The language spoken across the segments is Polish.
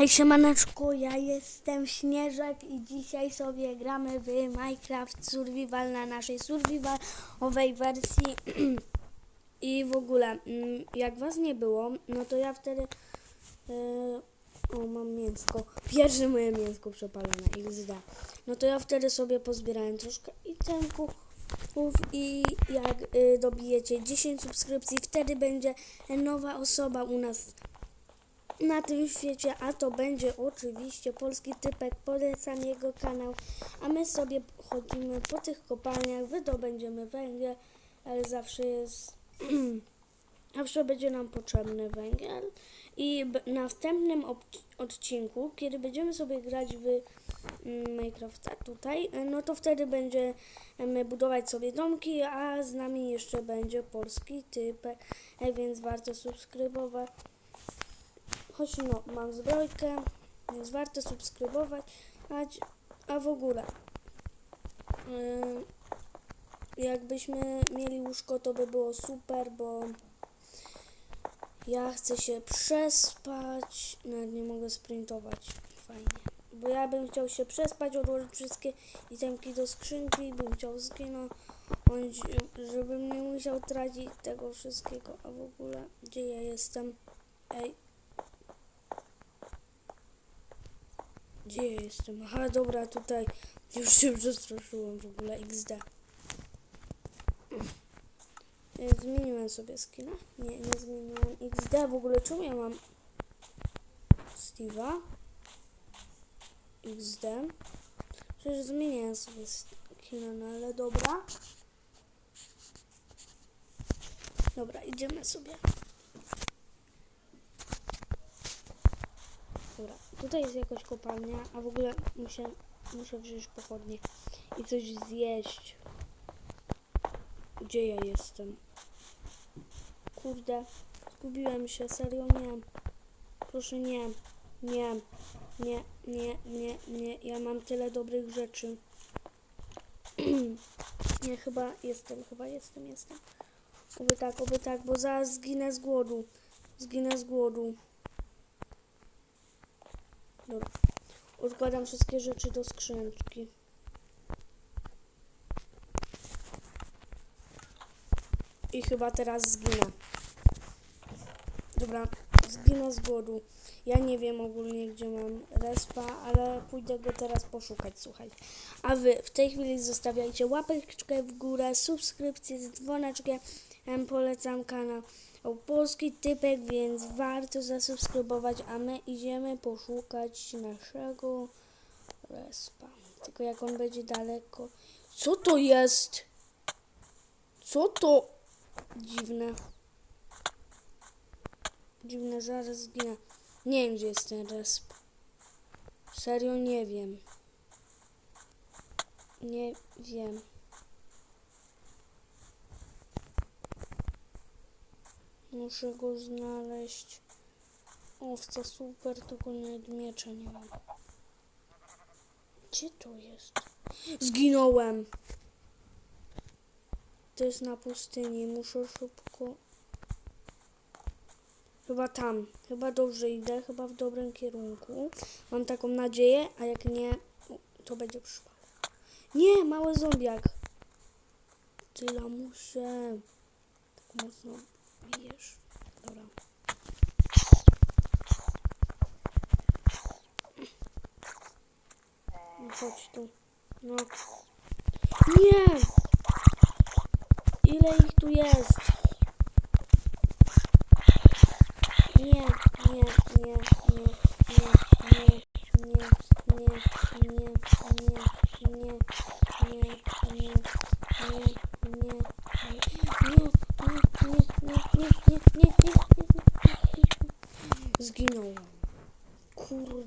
Hej siemaneczku, ja jestem Śnieżek i dzisiaj sobie gramy w Minecraft Survival na naszej survivalowej wersji. I w ogóle mm, jak was nie było, no to ja wtedy e, o mam mięsko, pierwsze moje mięsko przepalone XD, no to ja wtedy sobie pozbierałem troszkę itemków i jak y, dobijecie 10 subskrypcji, wtedy będzie nowa osoba u nas na tym świecie, a to będzie oczywiście polski typek, polecam jego kanał, a my sobie chodzimy po tych kopalniach, wydobędziemy węgiel, ale zawsze jest, zawsze będzie nam potrzebny węgiel. I na następnym odcinku, kiedy będziemy sobie grać w mm, Minecrafta tutaj, e, no to wtedy będziemy budować sobie domki, a z nami jeszcze będzie polski typek, e, więc warto subskrybować. Choć no, mam zbrojkę, więc warto subskrybować, ać- a w ogóle. Jakbyśmy mieli łóżko, to by było super, bo ja chcę się przespać, nawet nie mogę sprintować, fajnie, bo ja bym chciał się przespać, odłożyć wszystkie itemki do skrzynki, bym chciał zginąć, żebym nie musiał tracić tego wszystkiego, a w ogóle, gdzie ja jestem, ej, Gdzie jestem? Aha, dobra, tutaj. Już się przestraszyłem w ogóle XD. Zmieniłem sobie skina? Nie, nie zmieniłem XD. W ogóle czemu ja mam Steve'a? XD. Przecież zmieniałem sobie skina, no ale dobra. Dobra, idziemy sobie. Dobra, tutaj jest jakaś kopalnia, a w ogóle muszę, muszę wziąć pochodnie i coś zjeść. Gdzie ja jestem? Kurde, zgubiłem się, serio nie. Proszę nie, nie, nie, nie, nie, nie. Ja mam tyle dobrych rzeczy. nie, chyba jestem, chyba jestem, jestem. Oby tak, oby tak, bo zaraz zginę z głodu. Zginę z głodu. Dobra. Odkładam wszystkie rzeczy do skrzyneczki. I chyba teraz zginę. Dobra, zginę z głodu. Ja nie wiem ogólnie, gdzie mam respa, ale pójdę go teraz poszukać, słuchaj. A wy w tej chwili zostawiajcie łapeczkę w górę, subskrypcję z dzwoneczkiem. Polecam kanał o polski typek, więc warto zasubskrybować, a my idziemy poszukać naszego respa. Tylko jak on będzie daleko. Co to jest? Co to? Dziwne. Dziwne, zaraz zginę. Nie wiem, gdzie jest ten resp. Serio nie wiem. Nie wiem. Muszę go znaleźć. Owca super, tylko nawet miecza nie mam. Gdzie to jest? Zginąłem! To jest na pustyni, muszę szybko... Chyba tam. Chyba dobrze idę, chyba w dobrym kierunku. Mam taką nadzieję, a jak nie, to będzie przypadek. Nie, mały zombiak. Ty lamusie. Tak mocno bijesz. Dobra. No chodź tu. No. Nie! Ile ich tu jest?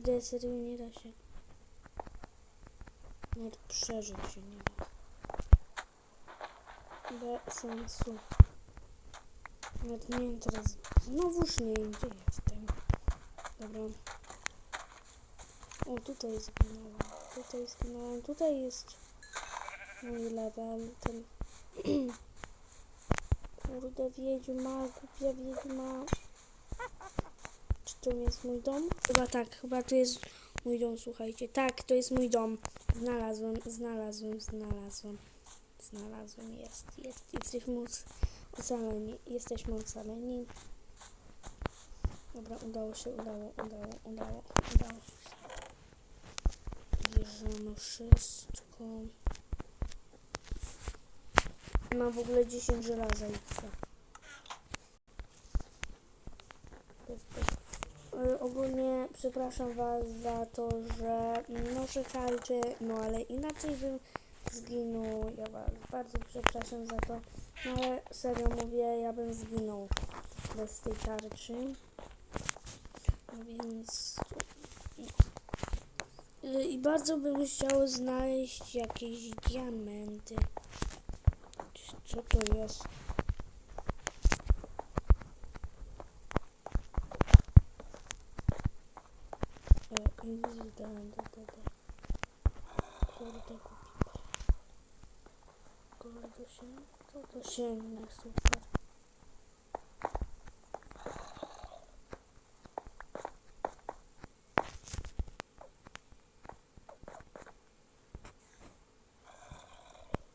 Kurde, serio nie da się. Nawet przeżyć się nie da. Bez sensu. Nawet nie wiem teraz. Znowuż nie wiem, gdzie jestem. Dobra. O, tutaj zginąłem. Tutaj zginąłem. Tutaj jest mój level. Ten. Kurde, wiedźma, głupia wiedźma. To jest mój dom? Chyba tak, chyba to jest mój dom, słuchajcie. Tak, to jest mój dom. Znalazłem, znalazłem, znalazłem. Znalazłem, jest, jest. Jesteśmy ocaleni, jesteśmy ocaleni. Dobra, udało się, udało, udało, udało, udało się. Bierzemy wszystko. Mam w ogóle 10 żelaza i co? Ogólnie przepraszam Was za to, że noszę tarczę, no ale inaczej bym zginął. Ja Was bardzo przepraszam za to, no ale serio mówię, ja bym zginął bez tej tarczy. No więc... Y, I bardzo bym chciał znaleźć jakieś diamenty. Co to jest? E, easy, da, da, da, da. Kurde, kupić. Kurde, się, to to sięgnę, super.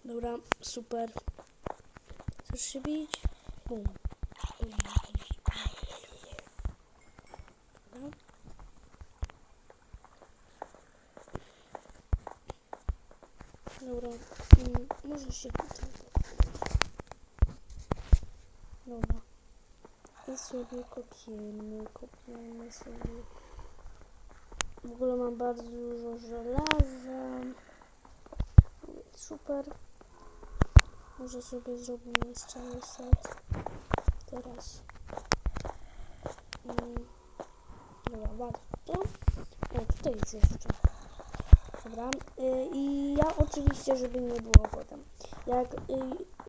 Dobra, super. Chcesz się bić? Bum. Bum. Dobra. Dobra, mm, może się tutaj. Dobra. I sobie kopiemy, kopiemy sobie. W ogóle mam bardzo dużo żelaza. Super. Może sobie zrobimy cały set. Teraz. Mm. Dobra, bardzo. O, tutaj jest jeszcze. Y, I ja oczywiście, żeby nie było potem. Jak y,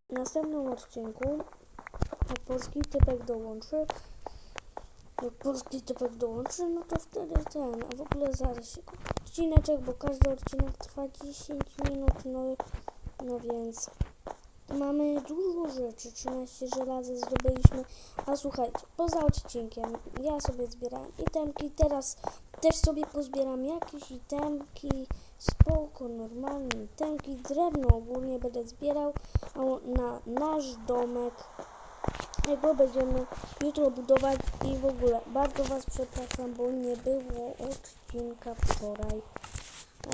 w następnym odcinku, jak polski typek dołączy, jak polski typek dołączy, no to wtedy ten, a w ogóle zaraz się odcineczek, bo każdy odcinek trwa 10 minut, no, no więc mamy dużo rzeczy, 13 żelaza zdobyliśmy, a słuchajcie, poza odcinkiem ja sobie zbierałem itemki, teraz też sobie pozbieram jakieś itemki, spoko, normalnie itemki, drewno ogólnie będę zbierał na nasz domek, bo będziemy jutro budować i w ogóle bardzo Was przepraszam, bo nie było odcinka wczoraj.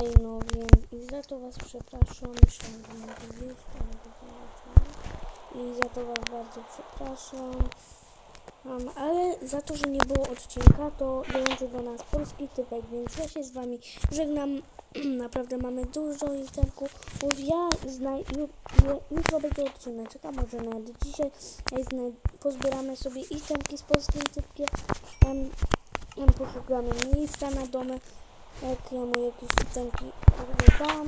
Ej, no więc i za to Was przepraszam, to nie I za to Was bardzo przepraszam. Um, ale za to, że nie było odcinka, to dołączył do nas polski typek, więc ja się z Wami żegnam. Naprawdę mamy dużo itemków. Bo ja znaj... ju- ju- jutro będzie odcinek, a może nawet dzisiaj pozbieramy sobie itemki z polskim typkiem. Um, poszukamy miejsca na domy, jak ja mu jakieś itemki dam.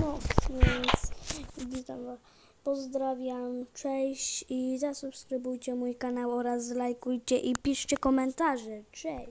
No, no więc witam Was. Pozdrawiam, cześć i zasubskrybujcie mój kanał oraz zlajkujcie i piszcie komentarze. Cześć!